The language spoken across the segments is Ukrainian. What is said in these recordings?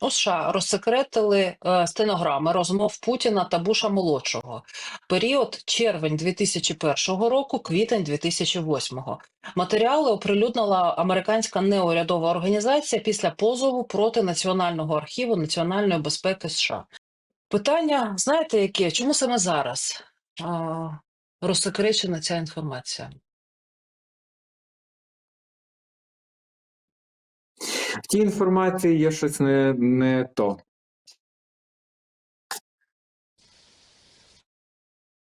У США розсекретили е, стенограми розмов Путіна та Буша молодшого. Період червень 2001 року, квітень 2008. Матеріали оприлюднила американська неурядова організація після позову проти Національного архіву національної безпеки США. Питання, знаєте, яке? Чому саме зараз а, розсекречена ця інформація? В тій інформації є щось не, не то.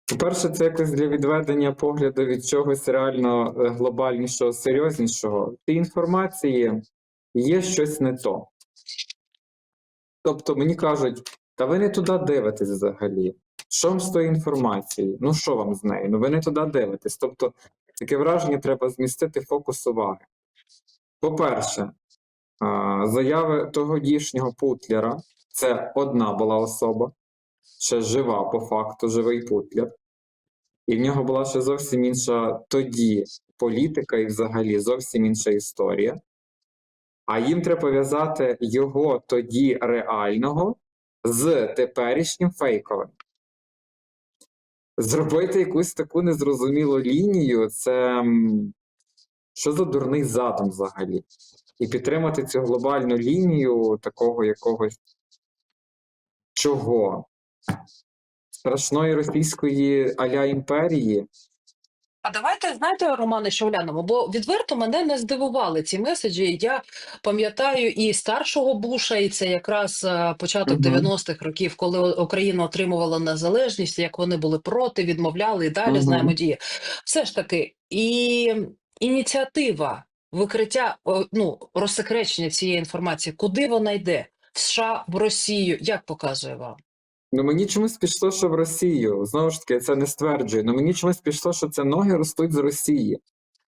По-перше, це якось для відведення погляду від чогось реально е, глобальнішого, серйознішого. В тій інформації є щось не то. Тобто мені кажуть, та ви не туди дивитесь взагалі. Що вам з тої інформації? Ну що вам з нею? Ну ви не туди дивитесь. Тобто, таке враження треба змістити фокус уваги. По-перше, заяви тодішнього Путлера це одна була особа, ще жива по факту, живий Путлер. І в нього була ще зовсім інша тоді політика і взагалі зовсім інша історія. А їм треба пов'язати його тоді реального з теперішнім фейковим. Зробити якусь таку незрозумілу лінію це що за дурний задум взагалі? І підтримати цю глобальну лінію такого якогось чого? Страшної російської аля імперії. А давайте знаєте, Романе, що глянемо, бо відверто мене не здивували ці меседжі. Я пам'ятаю і старшого Буша, і це якраз е, початок Мгм. 90-х років, коли Україна отримувала незалежність, як вони були проти, відмовляли і далі знаємо дії. Все ж таки, і ініціатива викриття ну, розсекречення цієї інформації, куди вона йде? В США, в Росію, як показує вам? Ну мені чомусь пішло, що в Росію. Знову ж таки, я це не стверджую. Ну мені чомусь пішло, що це ноги ростуть з Росії.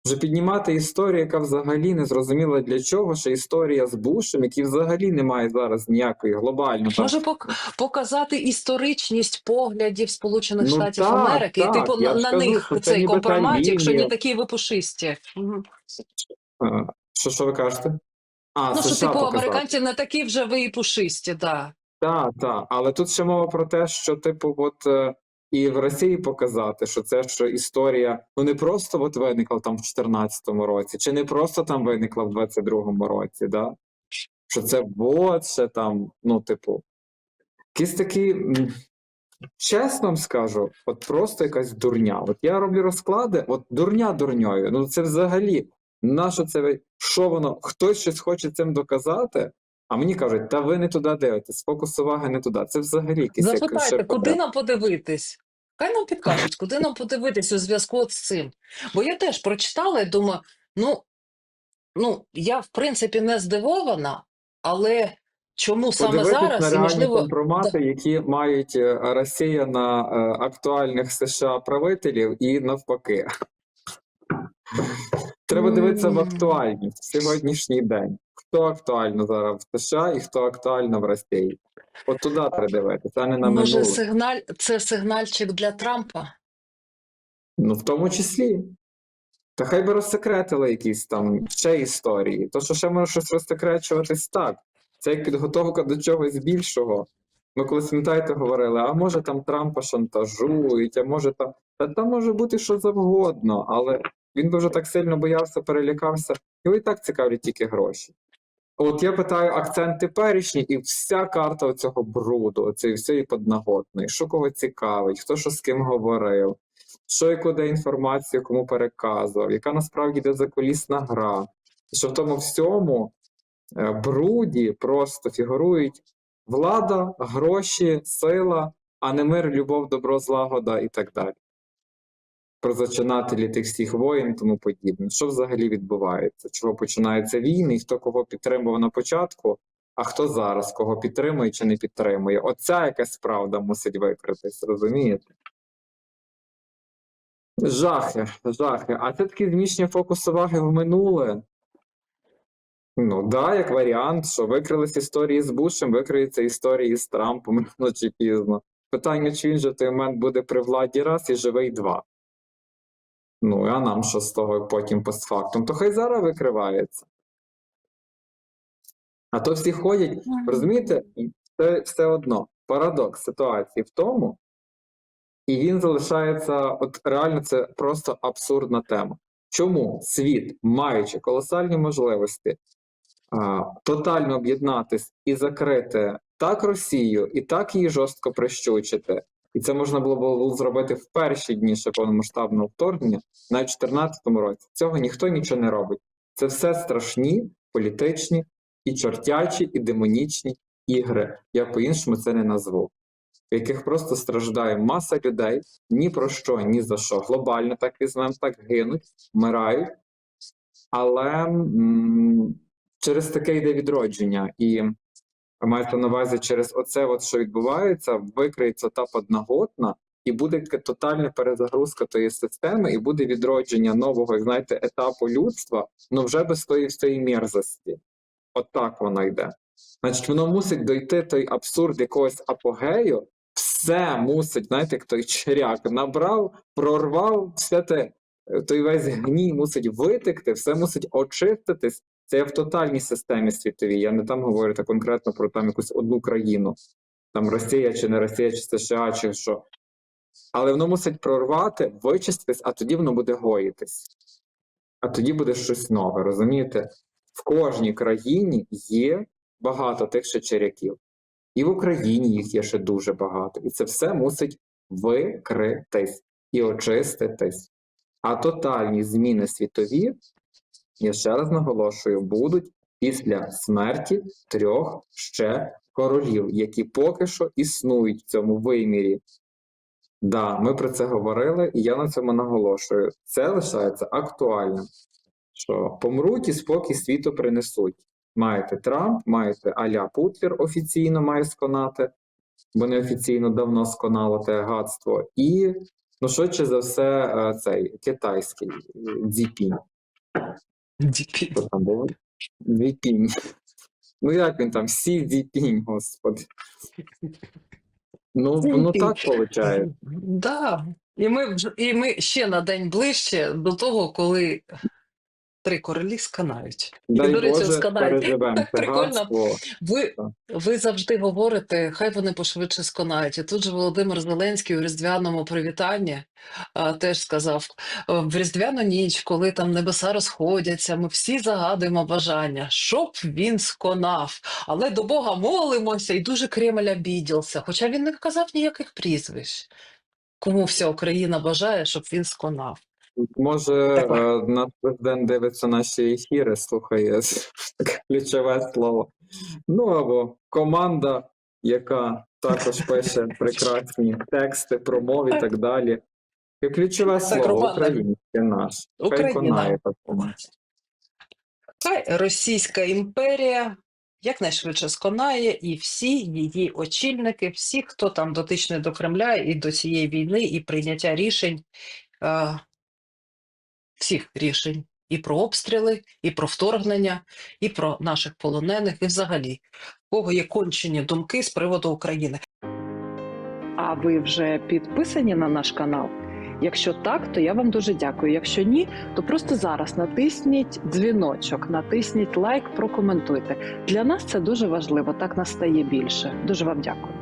Вже піднімати історію, яка взагалі не зрозуміла для чого, що історія з Бушем, який взагалі не має зараз ніякої глобальної Може пок показати історичність поглядів Сполучених Ну Штатів так, Америки, так, і типу на, на них цей компромат, якщо не такі випушисті. Що, що ви кажете? А, Ну що типу показати. американці не такі вже ви і пушисті, да. Так, так. Але тут ще мова про те, що, типу, от е, і в Росії показати, що це що історія ну не просто от виникла там в 14-му році, чи не просто там виникла в 22-му році, да? що це от ще там, ну, типу, якісь такі. Чесно вам скажу, от просто якась дурня. От я роблю розклади, от дурня дурньою. Ну це взагалі, на що це ви? Що воно? Хтось щось хоче цим доказати, а мені кажуть, та ви не туди дивитесь, фокус уваги не туди. Це взагалі якийсь як Запитайте, ще куди нам подивитись? Хай нам підкажуть, куди нам подивитись у зв'язку з цим. Бо я теж прочитала і думаю, ну, ну я в принципі не здивована, але чому саме зараз на і можливо компромати, які мають е, Росія на е, актуальних США правителів, і навпаки. Треба дивитися в актуальність в сьогоднішній день. Хто актуально зараз в США і хто актуально в Росії. От туди треба дивитися, а не на може минуле. сигналь це сигнальчик для Трампа? Ну, в тому числі. Та хай би розсекретили якісь там ще історії. То, що ще може щось розсекречуватись так. Це як підготовка до чогось більшого. Ми колись, пам'ятаєте, говорили, а може там Трампа шантажують, а може там. Та там може бути що завгодно, але він вже так сильно боявся, перелякався. Його і так цікавлять тільки гроші. От я питаю акцент теперішній, і вся карта цього бруду, цієї всієї подноготної, що кого цікавить, хто що з ким говорив, що і куди інформацію кому переказував, яка насправді йде закулісна гра. І що в тому всьому е, бруді просто фігурують влада, гроші, сила, а не мир, любов, добро, злагода і так далі. Про зачинателі тих всіх воїн, тому подібне. Що взагалі відбувається? Чого починаються війни, і хто кого підтримував на початку, а хто зараз кого підтримує чи не підтримує? Оця якась правда мусить викритись, розумієте? Жахи, жахи. А це таке зміщення фокусу уваги в минуле. Ну, да, як варіант, що викрились історії з Бушем, викриються історії з Трампом рано чи пізно. Питання, чи він же в той момент буде при владі раз і живий два. Ну, а нам що з того потім постфактум? То хай зараз викривається. А то всі ходять, розумієте, це все одно парадокс ситуації в тому, і він залишається, от реально це просто абсурдна тема. Чому світ, маючи колосальні можливості, а, тотально об'єднатись і закрити так Росію, і так її жорстко прищучити, і це можна було було зробити в перші дні ще повномасштабного вторгнення, навіть в 2014 році. Цього ніхто нічого не робить. Це все страшні, політичні, і чортячі, і демонічні ігри. Я по-іншому це не назву. В яких просто страждає маса людей ні про що, ні за що. Глобально так візьмемо, так гинуть, вмирають. Але м, через таке йде відродження. І маєте на увазі, через оце, от, що відбувається, викриється та подноготна, і буде тотальна перезагрузка тої системи, і буде відродження нового, знаєте, етапу людства, але вже без тої всієї мерзості. От так воно йде. Значить, воно мусить дойти той абсурд якогось апогею, все мусить, знаєте, як той черяк набрав, прорвав все те, е, той весь гній мусить витекти, все мусить очиститись. Це в тотальній системі світовій. Я не там говорю так конкретно про там якусь одну країну, там Росія чи не Росія, чи США, чи що. Але воно мусить прорвати, вичиститись, а тоді воно буде гоїтись. А тоді буде щось нове, розумієте? В кожній країні є багато тих ще черяків. І в Україні їх є ще дуже багато. І це все мусить викритись і очиститись. А тотальні зміни світові, я ще раз наголошую, будуть після смерті трьох ще королів, які поки що існують в цьому вимірі. Да, ми про це говорили, і я на цьому наголошую. Це лишається актуальним. Що помруть і спокій світу принесуть. Маєте Трамп, маєте Аля Путлер офіційно має сконати, бо неофіційно давно сконало те гадство. І, ну, швидше за все, е, цей китайський е, Дзіпінь. Діпі. Хто там був? Дзіпінь. Ну, як він там? Сі Діпінь, господи. Ну, ну так виходить. Да. І ми, вже- і ми ще на день ближче до того, коли три королі сканають. І, до речі, сканають. Прикольно. Ви, ви завжди говорите, хай вони пошвидше сконають. І тут же Володимир Зеленський у різдвяному привітанні а, теж сказав: «Е, в різдвяну ніч, коли там небеса розходяться, ми всі загадуємо бажання, щоб він сконав. Але до Бога молимося і дуже Кремль обідівся. Хоча він не казав ніяких прізвищ. Кому вся Україна бажає, щоб він сконав. Може, е, наш президент дивиться наші ефіри, слухає ключове слово. Ну або команда, яка також пише прекрасні тексти, промови і так далі. І ключове слово українське наш. Хай Україна. конає такому. Хай Російська імперія якнайшвидше сконає, і всі її очільники, всі, хто там дотичний до Кремля і до цієї війни, і прийняття рішень, е, всіх рішень, і про обстріли, і про вторгнення, і про наших полонених, і взагалі, в кого є кончені думки з приводу України. А ви вже підписані на наш канал? Якщо так, то я вам дуже дякую. Якщо ні, то просто зараз натисніть дзвіночок, натисніть лайк, прокоментуйте. Для нас це дуже важливо. Так нас стає більше. Дуже вам дякую.